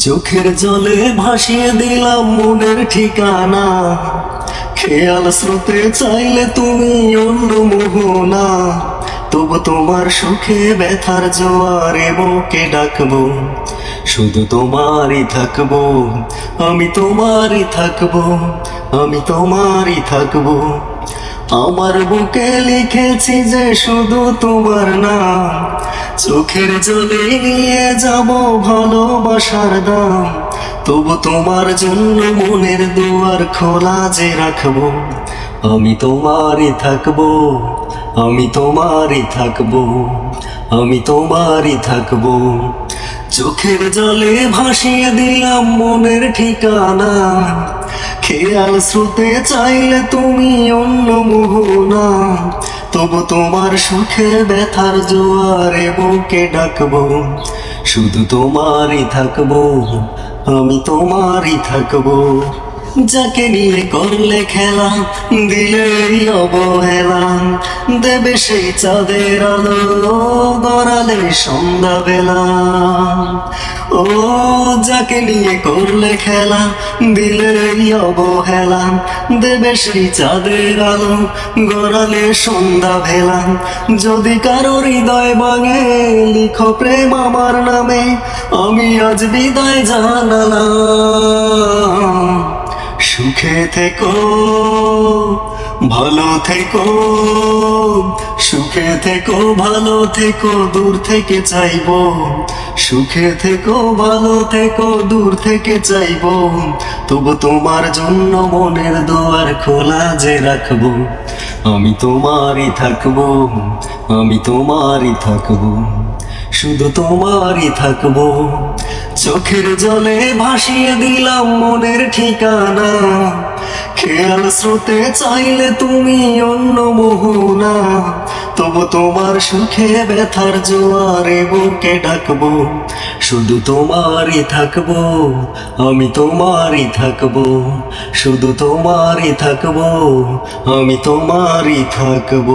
চোখের জলে ভাসিয়ে দিলাম মনের ঠিকানা। খেয়াল স্রোতে চাইলে তুমি অন্য মোহনা। তবু তোমার সুখে ব্যথার জোয়ারে বুকে ডাকবো। শুধু তোমারই থাকব, আমি তোমারই থাকব, আমি তোমারই থাকব। আমার বুকে লিখেছি যে শুধু তোমার নাম। চোখের জলে নিয়ে যাব ভালোবাসার দাম। তবু তোমার জন্য মনের দুয়ার খোলা যে রাখব। আমি তোমারই থাকব, আমি তোমারই থাকব, আমি তোমারই থাকব। চোখের জলে ভাসিয়ে দিলাম মনের ঠিকানা। খেয়াল শ্রুতে চাইলে তুমি অন্য মোহনা। তবু তোমার সুখের ব্যথার জোয়ারে বুকে ডাকবো। শুধু তোমারই থাকব, আমি তোমারই থাকব। যাকে নিয়ে করলে খেলা, দিলেই অবহেলা। দেবে সেই চাঁদের আলো গড়ালে সন্ধ্যা বেলা ও যাকে নিয়ে করলে খেলা দিলেই অবহেলা, দেবে সেই চাঁদের আলো, গড়ালে সন্ধ্যা ভেলা যদি কারও হৃদয় ভাঙে, লিখো প্রেম আমার নামে, আমি আজ বিদায় জানালাম। সুখে থেকো ভালো থেকো, সুখে থেকো, ভালো থেকো, দূর থেকে চাইব। সুখে থেকো, ভালো থেকো, দূর থেকে চাইব। তবু তোমার জন্য মনের দোয়ার খোলা যে রাখব। আমি তোমারই থাকব, আমি তোমারই থাকব। শুধু তোমারই থাকব। চোখের জলে ভাসিয়ে দিলাম মনের ঠিকানা। খেয়াল স্রোতে চাইলে তুমি অন্য মোহনা তবু তোমার সুখে ব্যথার জোয়ারে বুকে ডাকবো। শুধু তোমারই থাকব, আমি তোমারই থাকব। শুধু তোমারই থাকব, আমি তোমারই থাকব।